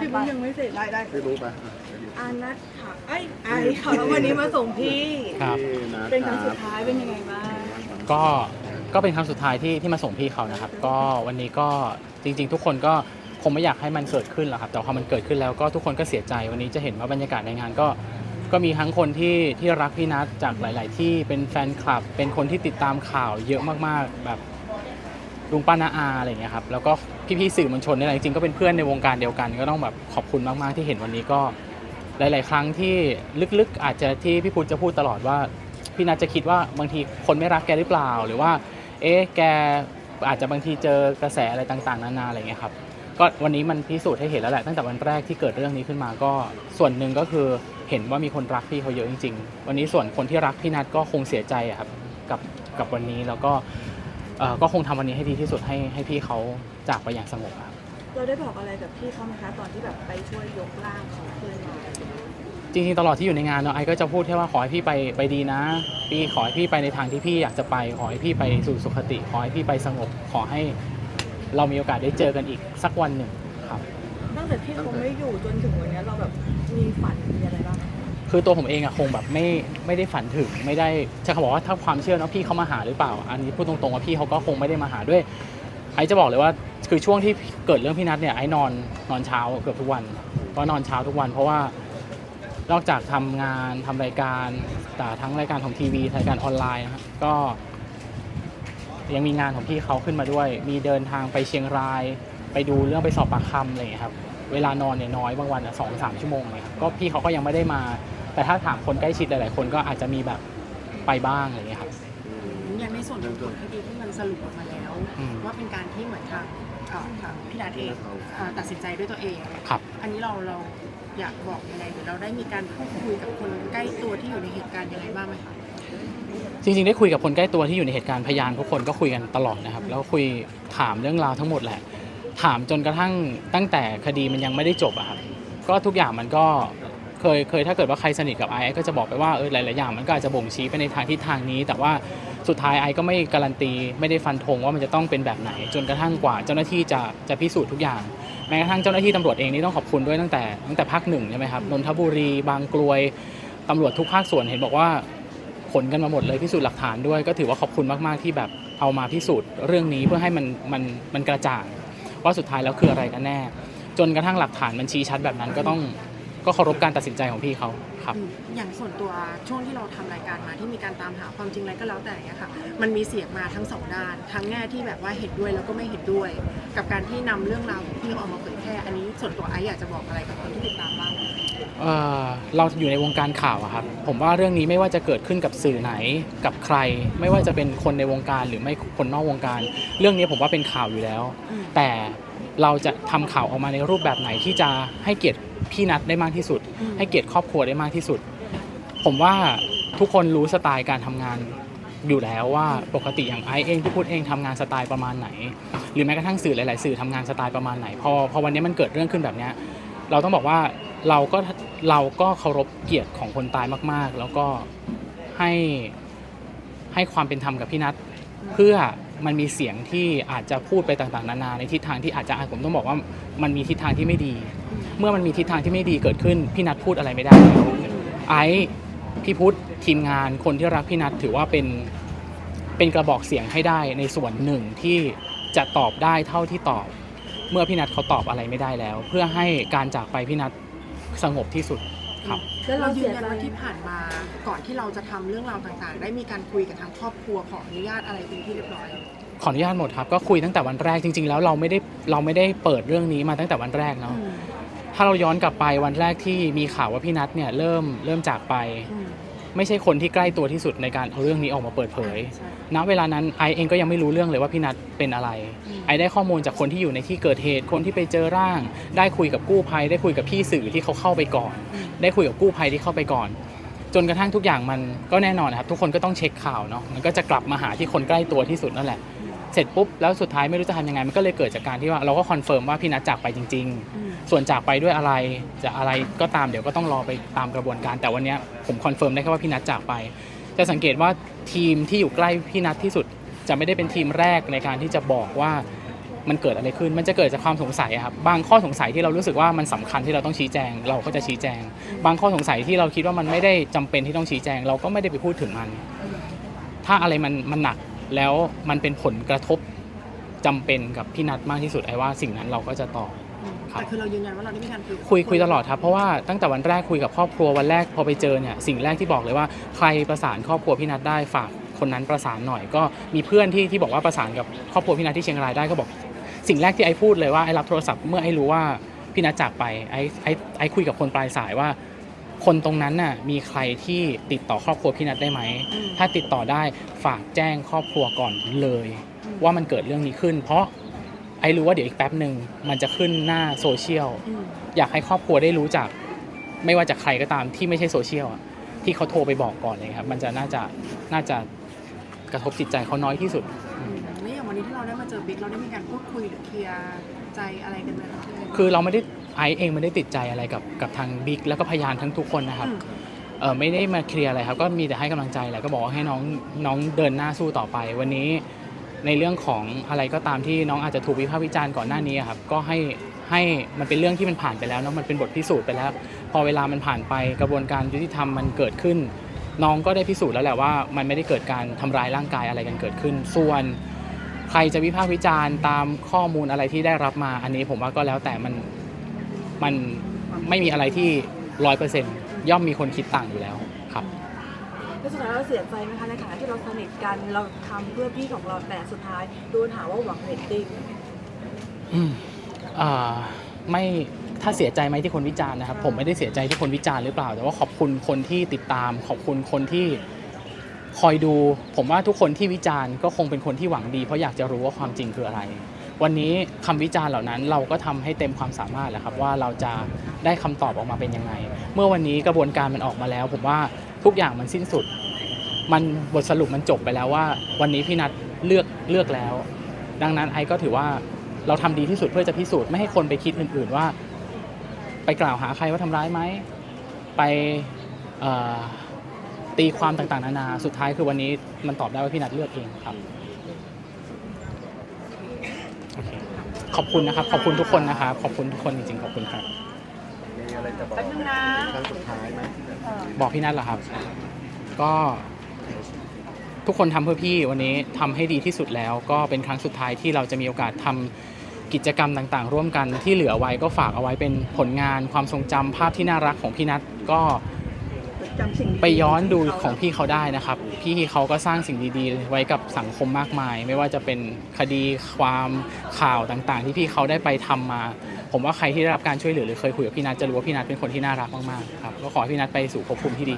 พี่บุ๊กยังไม่เสร็จได้ได้ไม่รู้ปะอานัทค่ะไอ้ยไอ้ค่ะแล้ววันนี้มาส่งพี่ ครับที่นะเป็นครั้งสุดท้ายเป็นยังไงบ้าง ก็ก็เป็นครั้งสุดท้ายที่ที่มาส่งพี่เขานะครับ ก็วันนี้ก็จริง ๆ ทุกคนก็คงไม่อยากให้มันเกิดขึ้นหรอกครับ แต่พอมันเกิดขึ้นแล้วก็ทุกคนก็เสียใจวันนี้จะเห็นว่าบรรยากาศในงานก็ ก็มีทั้งคนที่ที่รักพี่นัทจากหลาย ๆ ที่เป็นแฟนคลับ เป็นคนที่ติดตามข่าวเยอะมากๆ แบบ ลุงป้านาอาอะไรอย่างเงี้ยครับแล้วก็พี่ๆสื่อมวลชนเนี่แหละจริงๆก็เป็นเพื่อนในวงการเดียวกัน ก็ต้องแบบขอบคุณมากๆที่เห็นวันนี้ก็หลาย ๆ ครั้งที่ลึกๆ อาจจะที่พี่พุทธจะพูดตลอดว่าพี่นัทจะคิดว่าบางทีคนไม่รักแกหรือเปล่า หรือว่า เอ๊ะแกอาจจะบางทีเจอกระแสอะไรต่างๆ นานาอะไรเงี้ยครับก็วันนี้มันพิสูจน์ให้เห็นแล้วแหละตั้งแต่วันแรกที่เกิดเรื่องนี้ขึ้นมาก็ส่วนหนึ่งก็คือเห็นว่ามีคนรักพี่เขาเยอะจริง ๆ วันนี้ส่วนคนที่รักพี่นัทก็คงเสียใจอะครับกับกับวันนี้แล้วก็ เอ่อก็คงทำวันนี้ให้ดีที่สุดให้ให้พี่เขาจากไปอย่างสงบครับ เราได้บอกอะไรกับพี่เขาไหมคะตอนที่แบบไปช่วยยกร่างของเพื่อนมาจริงๆตลอดที่อยู่ในงานเนาะไอ้ก็จะพูดแค่ว่าขอให้พี่ไปไปดีนะ พี่ขอให้พี่ไปในทางที่พี่อยากจะไป ขอให้พี่ไปสู่สุขติ ขอให้พี่ไปสงบ ขอให้เรามีโอกาสได้เจอกันอีกสักวันหนึ่งครับ ตั้งแต่พี่เขาไม่อยู่จนถึงวันเนี้ยเราแบบมีฝันมีอะไรบ้างไหม คือตัวผมเองอะคงแบบไม่ไม่ได้ฝันถึงไม่ได้จะเขาบอกว่าถ้าความเชื่อเนาะพี่เขามาหาหรือเปล่า อันนี้พูดตรงๆว่าพี่เขาก็คงไม่ได้มาหาด้วย ไอ้จะบอกเลยว่าคือช่วงที่เกิดเรื่องพี่นัทเนี่ยไอ้นอนนอนเช้าเกือบทุกวันก็นอนเช้าทุกวัน เพราะว่านอกจากทำงานทำรายการแต่ทั้งรายการของทีวีรายการออนไลน์นะครับก็ยังมีงานของพี่เขาขึ้นมาด้วย มีเดินทางไปเชียงราย ไปดูเรื่องไปสอบปากคำอะไรอย่างเงี้ยครับ เวลานอนเนี่ยน้อยบางวันสองสามชั่วโมงเลยครับก็พี่เขาก็ยังไม่ได้มา แต่ถ้าถามคนใกล้ชิดหลายๆ คนก็อาจจะมีแบบไปบ้างอะไรอย่างเงี้ยครับ อย่างในส่วนของผลคดีที่มันสรุปออกมาแล้ว อืม ว่าเป็นการที่เหมือนทางเอ่อทางพี่นัทเองเอ่อตัดสินใจด้วยตัวเอง ครับ อันนี้เราเราอยากบอกยังไงหรือเราได้มีการพูดคุยกับคนใกล้ตัวที่อยู่ในเหตุการณ์ยังไงบ้างไหมคะ จริงๆ ได้คุยกับคนใกล้ตัวที่อยู่ในเหตุการณ์พยานทุกคนก็คุยกันตลอดนะครับ แล้วคุยถามเรื่องราวทั้งหมดแหละ ถามจนกระทั่งตั้งแต่คดีมันยังไม่ได้จบอะครับ ก็ทุกอย่างมันก็ เคยเคยถ้าเกิดว่าใครสนิทกับไอก็จะบอกไปว่าเออหลายๆอย่างมันก็อาจจะบ่งชี้ไปในทางทิศทางนี้ แต่ว่าสุดท้ายไอก็ไม่การันตีไม่ได้ฟันธงว่ามันจะต้องเป็นแบบไหน จนกระทั่งกว่าเจ้าหน้าที่จะจะพิสูจน์ทุกอย่างแม้กระทั่งเจ้าหน้าที่ตำรวจเองนี่ต้องขอบคุณด้วยตั้งแต่ตั้งแต่ภาคหนึ่งใช่ไหมครับนนทบุรีบางกรวยตำรวจทุกภาคส่วนเห็นบอกว่าผลกันมาหมดเลยพิสูจน์หลักฐานด้วย ก็ถือว่าขอบคุณมากๆที่แบบเอามาพิสูจน์เรื่องนี้เพื่อให้มันมันมันกระจ่างว่าสุดท้ายแล้วคืออะไรกันแน่ จนกระทั่งหลักฐานมันชี้ชัดแบบนั้นก็ต้อง ก็เคารพการตัดสินใจของพี่เขาครับ อืมอย่างส่วนตัวช่วงที่เราทำรายการมาที่มีการตามหาความจริงอะไรก็แล้วแต่เนี่ยค่ะ มันมีเสียงมาทั้งสองด้าน ทั้งแง่ที่แบบว่าเห็นด้วยแล้วก็ไม่เห็นด้วย กับการที่นำเรื่องราวของพี่เขาออกมาเผยแพร่อันนี้ส่วนตัวไอซ์อยากจะบอกอะไรกับคนที่ติดตามบ้าง เอ่อเราอยู่ในวงการข่าวอะครับ ผมว่าเรื่องนี้ไม่ว่าจะเกิดขึ้นกับสื่อไหนกับใคร ไม่ว่าจะเป็นคนในวงการหรือไม่คนนอกวงการ เรื่องนี้ผมว่าเป็นข่าวอยู่แล้ว อืม แต่เราจะทำข่าวออกมาในรูปแบบไหนที่จะให้เกียรติ พี่นัทได้มากที่สุดอืมให้เกียรติครอบครัวได้มากที่สุด ผมว่าทุกคนรู้สไตล์การทำงานอยู่แล้วว่าปกติอย่างไอซ์เองที่พูดเองทำงานสไตล์ประมาณไหน หรือแม้กระทั่งสื่อหลาย ๆ สื่อทำงานสไตล์ประมาณไหนพอพอวันนี้มันเกิดเรื่องขึ้นแบบเนี้ยเราต้องบอกว่าเราก็เราก็เคารพเกียรติของคนตายมาก ๆ แล้วก็ให้ให้ความเป็นธรรมกับพี่นัทเพื่อ มันมีเสียงที่อาจจะพูดไปต่างๆ นานาในทิศทางที่อาจจะผมต้องบอกว่ามันมีทิศทางที่ไม่ดี เมื่อมันมีทิศทางที่ไม่ดีเกิดขึ้นพี่นัทพูดอะไรไม่ได้แล้วไอ้พี่พุทธทีมงานคนที่รักพี่นัทถือว่าเป็นเป็นกระบอกเสียงให้ได้ในส่วนหนึ่งที่จะตอบได้เท่าที่ตอบ เมื่อพี่นัทเขาตอบอะไรไม่ได้แล้ว เพื่อให้การจากไปพี่นัทสงบที่สุด ครับ แล้วเราเรายืเสีนยยันใจว่าที่ผ่านมาก่อนที่เราจะทำเรื่องราวต่างๆ ได้มีการคุยกับทางครอบครัวขออนุญาตอะไรเป็นที่เรียบร้อย ขออนุญาตหมดครับ ก็คุยตั้งแต่วันแรกจริง ๆ แล้วเราไม่ได้เราไม่ได้เปิดเรื่องนี้มาตั้งแต่วันแรกเนาะอืมถ้าเราย้อนกลับไปวันแรกที่มีข่าวว่าพี่นัทเนี่ยเริ่มเริ่มจากไป อืม ไม่ใช่คนที่ใกล้ตัวที่สุดในการเอาเรื่องนี้ออกมาเปิดเผย ใช่ ณ เวลานั้นไอเองก็ยังไม่รู้เรื่องเลยว่าพี่นัทเป็นอะไร อืม ไอได้ข้อมูลจากคนที่อยู่ในที่เกิดเหตุ คนที่ไปเจอร่าง ได้คุยกับกู้ภัย ได้คุยกับพี่สื่อที่เขาเข้าไปก่อน อืม ได้คุยกับกู้ภัยที่เข้าไปก่อน จนกระทั่งทุกอย่างมันก็แน่นอนนะครับ ทุกคนก็ต้องเช็คข่าวเนาะ มันก็จะกลับมาหาที่คนใกล้ตัวที่สุดนั่นแหละ เสร็จปุ๊บแล้วสุดท้ายไม่รู้จะทำยังไงมันก็เลยเกิดจากการที่ว่าเราก็คอนเฟิร์มว่าพี่นัทจากไปจริงๆอืมส่วนจากไปด้วยอะไรจะอะไรก็ตามเดี๋ยวก็ต้องรอไปตามกระบวนการ แต่วันเนี้ยผมคอนเฟิร์มได้แค่ว่าพี่นัทจากไป จะสังเกตว่าทีมที่อยู่ใกล้พี่นัทที่สุด จะไม่ได้เป็นทีมแรกในการที่จะบอกว่ามันเกิดอะไรขึ้น มันจะเกิดจากความสงสัยอะครับ บางข้อสงสัยที่เรารู้สึกว่ามันสำคัญที่เราต้องชี้แจง เราก็จะชี้แจง บางข้อสงสัยที่เราคิดว่ามันไม่ได้จำเป็นที่ต้องชี้แจง เราก็ไม่ได้ไปพูดถึงมัน ถ้าอะไรมันมันหนัก แล้วมันเป็นผลกระทบจำเป็นกับพี่นัทมากที่สุดไอ้ว่าสิ่งนั้นเราก็จะตอบ ครับ แต่คือเรายืนยันว่าเราได้มีการคุยคุยคุยตลอดครับเพราะว่าตั้งแต่วันแรกคุยกับครอบครัววันแรกพอไปเจอเนี่ยสิ่งแรกที่บอกเลยว่าใครประสานครอบครัวพี่นัทได้ฝากคนนั้นประสานหน่อยก็มีเพื่อนที่ที่บอกว่าประสานกับครอบครัวพี่นัทที่เชียงรายได้ก็บอก สิ่งแรกที่ไอ้พูดเลยว่าไอ้รับโทรศัพท์เมื่อไอ้รู้ว่าพี่นัทจากไปไอ้ไอ้ไอ้คุยกับคนปลายสายว่า คนตรงนั้นน่ะมีใครที่ติดต่อครอบครัวพี่นัทได้ไหม อืม ถ้าติดต่อได้ฝากแจ้งครอบครัวก่อนเลย ว่ามันเกิดเรื่องนี้ขึ้น เพราะไอ้รู้ว่าเดี๋ยวอีกแป๊บหนึ่งมันจะขึ้นหน้าโซเชียล อืมอยากให้ครอบครัวได้รู้จากไม่ว่าจากใครก็ตามที่ไม่ใช่โซเชียลอะที่เขาโทรไปบอกก่อนเลยครับ มันจะน่าจะน่าจะกระทบจิตใจเขาน้อยที่สุด อืมแล้วอย่างวันนี้ที่เราได้มาเจอบิ๊กเราได้มีการพูดคุยหรือเคลียร์ใจอะไรกันไหมคะพี่เอ๋คือเราไม่ได้ ไอซ์เองไม่ได้ติดใจอะไรกับกับทางบิ๊กแล้วก็พยานทั้งทุกคนนะครับอืมเออไม่ได้มาเคลียร์อะไรครับ ก็มีแต่ให้กำลังใจแหละก็บอกว่าให้น้องน้องเดินหน้าสู้ต่อไป วันนี้ในเรื่องของอะไรก็ตามที่น้องอาจจะถูกวิพากษ์วิจารณ์ก่อนหน้านี้อะครับก็ให้ให้มันเป็นเรื่องที่มันผ่านไปแล้วเนอะมันเป็นบทพิสูจน์ไปแล้ว พอเวลามันผ่านไปกระบวนการยุติธรรมมันเกิดขึ้น น้องก็ได้พิสูจน์แล้วแหละว่า มันไม่ได้เกิดการทำร้ายร่างกายอะไรกันเกิดขึ้น ส่วน ใครจะวิพากษ์วิจารณ์ตามข้อมูลอะไรที่ได้รับมาอันนี้ผมว่าก็แล้วแต่มัน มันไม่มีอะไรที่ร้อยเปอร์เซ็นต์ย่อมมีคนคิดต่างอยู่แล้วครับแล้วสุดท้ายเราเสียใจไหมคะในฐานะที่เราสนิทกันเราทำเพื่อพี่ของเราแต่สุดท้ายโดนหาว่าหวังเรตติ้งอืมอ่าไม่ถ้าเสียใจไหมที่คนวิจารณ์นะครับ ผมไม่ได้เสียใจที่คนวิจารณ์หรือเปล่า แต่ว่าขอบคุณคนที่ติดตาม ขอบคุณคนที่คอยดู ผมว่าทุกคนที่วิจารณ์ก็คงเป็นคนที่หวังดี เพราะอยากจะรู้ว่าความจริงคืออะไร วันนี้คำวิจารณ์เหล่านั้นเราก็ทำให้เต็มความสามารถแหละครับว่าเราจะได้คำตอบออกมาเป็นยังไง เมื่อวันนี้กระบวนการมันออกมาแล้ว ผมว่าทุกอย่างมันสิ้นสุด มันบทสรุปมันจบไปแล้วว่า วันนี้พี่นัทเลือกเลือกแล้ว ดังนั้นไอ้ก็ถือว่าเราทำดีที่สุดเพื่อจะพิสูจน์ไม่ให้คนไปคิดอื่น ๆว่า ไปกล่าวหาใครว่าทำร้ายไหมไปตีความต่างๆ นานา สุดท้ายคือวันนี้มันตอบได้ว่าพี่นัทเลือกเองครับโอเคข อบคุณนะครับ ขอบคุณทุกคนนะครับ ขอบคุณทุกคนจริงๆ ขอบคุณครับ มีอะไรจะบอกแป๊บนึงนะครั้งสุดท้ายไหมที่แบบบอกพี่นัทเหรอครับ ก็ทุกคนทำเพื่อพี่วันนี้ทำให้ดีที่สุดแล้ว ก็เป็นครั้งสุดท้ายที่เราจะมีโอกาสทำกิจกรรมต่างๆ ร่วมกันที่เหลือไว้ก็ฝากเอาไว้เป็นผลงานความทรงจำภาพที่น่ารักของพี่นัทก็จำสิ่งดีๆ ไปย้อนดูของพี่เขาได้นะครับ พี่เขาก็สร้างสิ่งดีๆ ไว้กับสังคมมากมาย ไม่ว่าจะเป็นคดีความข่าวต่างๆ ที่พี่เขาได้ไปทำมา ผมว่าใครที่ได้รับการช่วยเหลือหรือเคยคุยกับพี่นัทจะรู้ว่าพี่นัทเป็นคนที่น่ารักมากๆครับก็ขอให้พี่นัทไปสู่ภพภูมิที่ดี